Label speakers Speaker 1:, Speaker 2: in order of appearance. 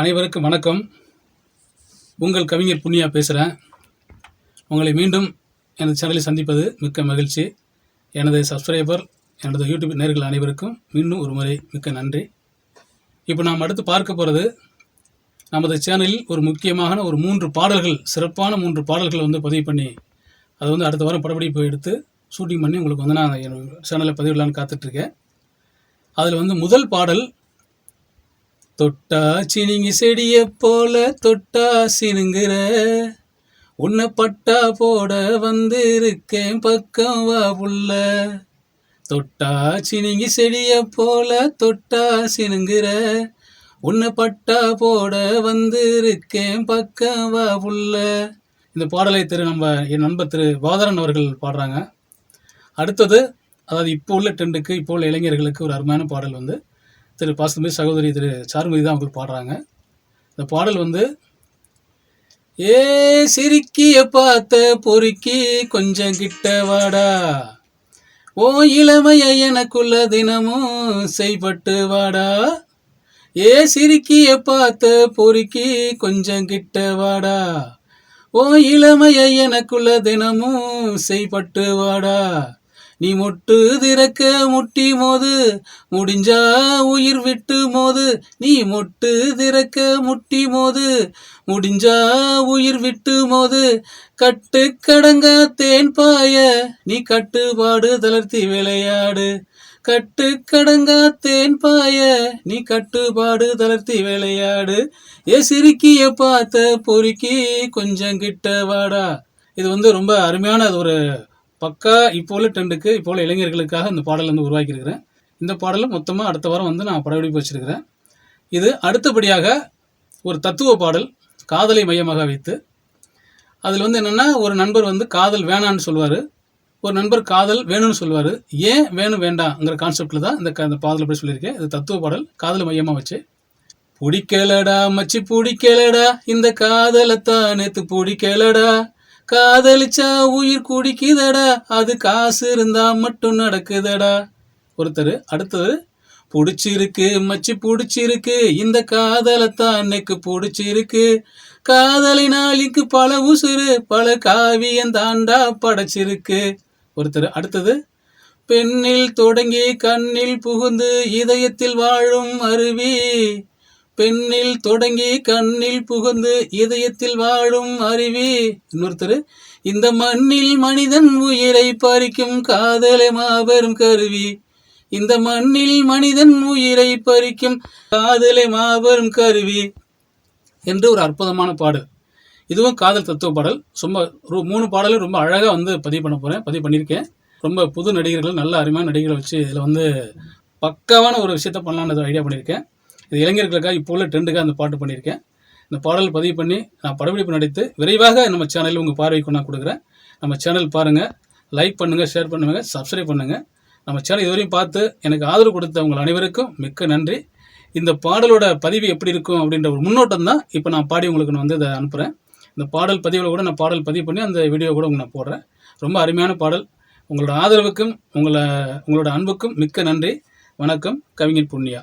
Speaker 1: அனைவருக்கும் வணக்கம். உங்கள் கவிஞர் புண்ணியா பேசுகிறேன் உங்களை மீண்டும் எனது சேனலில் சந்திப்பது மிக்க மகிழ்ச்சி. எனது சப்ஸ்கிரைபர் எனது யூடியூப் நேர்கள் அனைவருக்கும் மீண்டும் ஒரு முறை மிக்க நன்றி. இப்போ நாம் அடுத்து பார்க்க போகிறது நமது சேனலில் ஒரு முக்கியமான ஒரு மூன்று பாடல்கள் சிறப்பான மூன்று பாடல்கள் வந்து பதிவு பண்ணி அதை வந்து அடுத்த வாரம் படப்பிடிப்பு எடுத்து ஷூட்டிங் பண்ணி உங்களுக்கு வந்து நான் என் சேனலில் பதிவிடலான்னு காத்துட்ருக்கேன் அதில் வந்து முதல் பாடல் தொட்டா சினிங்கி செடிய போல தொட்டாசினுங்கிற உன்னை பட்டா போட வந்திருக்கேன் பக்கம் வா புள்ள தொட்டா சினிங்கி செடிய போல தொட்டாசினுங்கிற உன்னை பட்டா போட வந்திருக்கேன் பக்கம் வா புள்ள இந்த பாடலை திரு நம்ம என் நண்பர் திரு வாதரன் அவர்கள் பாடுறாங்க. அடுத்தது அதாவது இப்போ உள்ள ட்ரெண்டுக்கு இப்போ உள்ள இளைஞர்களுக்கு ஒரு அருமையான பாடல் வந்து திரு பாசமிகு சகோதரி திரு சாருமதி தான் அவங்களுக்கு பாடுறாங்க. இந்த பாடல் வந்து ஏ சிரிக்கிய பார்த்த பொறுக்கி கொஞ்சம் கிட்ட வாடா. ஓ இளமைய எனக்குள்ள தினமும் செய்பட்டு வாடா. ஏ சிரிக்கிய பார்த்த பொறுக்கி கொஞ்சம் கிட்ட வாடா. ஓ இளமைய எனக்குள்ள தினமும் செய்பட்டு வாடா. நீ மொட்டு திறக்க முட்டி மோது முடிஞ்சா உயிர் விட்டு மோது. நீ மொட்டு திறக்க முட்டி மோது முடிஞ்சா உயிர் விட்டு மோது. கட்டு கடங்க தேன் பாய நீ கட்டுப்பாடு தளர்த்தி விளையாடு. கட்டு கடங்கா தேன் பாய நீ கட்டுப்பாடு தளர்த்தி விளையாடு. ஏ சிரிக்கிய பார்த்த பொறுக்கி கொஞ்சம் கிட்ட வாடா. இது வந்து ரொம்ப அருமையான அது ஒரு பக்கா இப்போ உள்ள ட்ரெண்டுக்கு இப்போ உள்ள இளைஞர்களுக்காக இந்த பாடல் வந்து உருவாக்கியிருக்கிறேன். இந்த பாடலை மொத்தமாக அடுத்த வாரம் வந்து நான் படப்பிடிப்பு வச்சிருக்கிறேன். இது அடுத்தபடியாக ஒரு தத்துவ பாடல் காதலை மையமாக வைத்து. அதில் வந்து என்னென்னா ஒரு நண்பர் வந்து காதல் வேணான்னு சொல்லுவார் ஒரு நண்பர் காதல் வேணும்னு சொல்லுவார் ஏன் வேணும் வேண்டாங்கிற கான்செப்டில் தான் இந்த க- இந்த பாடல் பற்றி சொல்லியிருக்கேன். இது தத்துவ பாடல் காதலை மையமாக வச்சு. பிடிக்கலடா மச்சி பிடிக்கலடா இந்த காதலைத்தான் நேத்து பிடிக்கலடா காதலிச்சா உயிர் குடிக்குதடா. அது காசு இருந்தா மட்டும் நடக்குதடா. ஒருத்தர் அடுத்தது பிடிச்சிருக்கு மச்சி பிடிச்சிருக்கு. இந்த காதலைத்தான் அன்னைக்கு பிடிச்சிருக்கு. காதலை நாளைக்கு பல உசுறு பல காவியம் தாண்டா படைச்சிருக்கு. ஒருத்தர் அடுத்தது பெண்ணில் தொடங்கி கண்ணில் புகுந்து இதயத்தில் வாழும் அருவி. பெண்ணில் தொடங்கி கண்ணில் புகுந்து இதயத்தில் வாழும் அருவி இன்னொருத்தர் இந்த மண்ணில் மனிதன் உயிரை பறிக்கும் காதலை மாபெரும் கருவி. இந்த மண்ணில் மனிதன் உயிரை பறிக்கும் காதலை மாபெரும் கருவி. என்று ஒரு அற்புதமான பாடு இதுவும் காதல் தத்துவ பாடல். ரொம்ப மூணு பாடலும் ரொம்ப அழகாக வந்து பதிவு பண்ண போகிறேன் பதிவு பண்ணியிருக்கேன். ரொம்ப புது நடிகர்கள் நல்ல அருமையான நடிகர்களை வச்சு இதில் வந்து பக்காவான ஒரு விஷயத்த பண்ணலான்னு ஐடியா பண்ணியிருக்கேன். இது இளைஞர்களுக்காக இப்போ உள்ள ட்ரெண்டுக்காக அந்த பாட்டு பண்ணியிருக்கேன். இந்த பாடல் பதிவு பண்ணி நான் படப்பிடிப்பு நடித்து விரைவாக நம்ம சேனலில் உங்கள் பார்வைக்கு நான் கொடுக்குறேன். நம்ம சேனல் பாருங்கள் லைக் பண்ணுங்கள் ஷேர் பண்ணுங்கள் சப்ஸ்கிரைப் பண்ணுங்கள் நம்ம சேனல் இதுவரையும் பார்த்து எனக்கு ஆதரவு கொடுத்த உங்கள் அனைவருக்கும் மிக்க நன்றி. இந்த பாடலோட பதிவு எப்படி இருக்கும் அப்படின்ற ஒரு முன்னோட்டம் தான் இப்போ நான் பாடி உங்களுக்கு நான் வந்து இதை அனுப்புகிறேன் இந்த பாடல் பதிவில் கூட நான் பாடல் பதிவு பண்ணி அந்த வீடியோ கூட உங்களுக்கு நான் போடுறேன். ரொம்ப அருமையான பாடல். உங்களோட ஆதரவுக்கும் உங்களை உங்களோட அன்புக்கும் மிக்க நன்றி. வணக்கம். கவிஞர் புண்ணியா.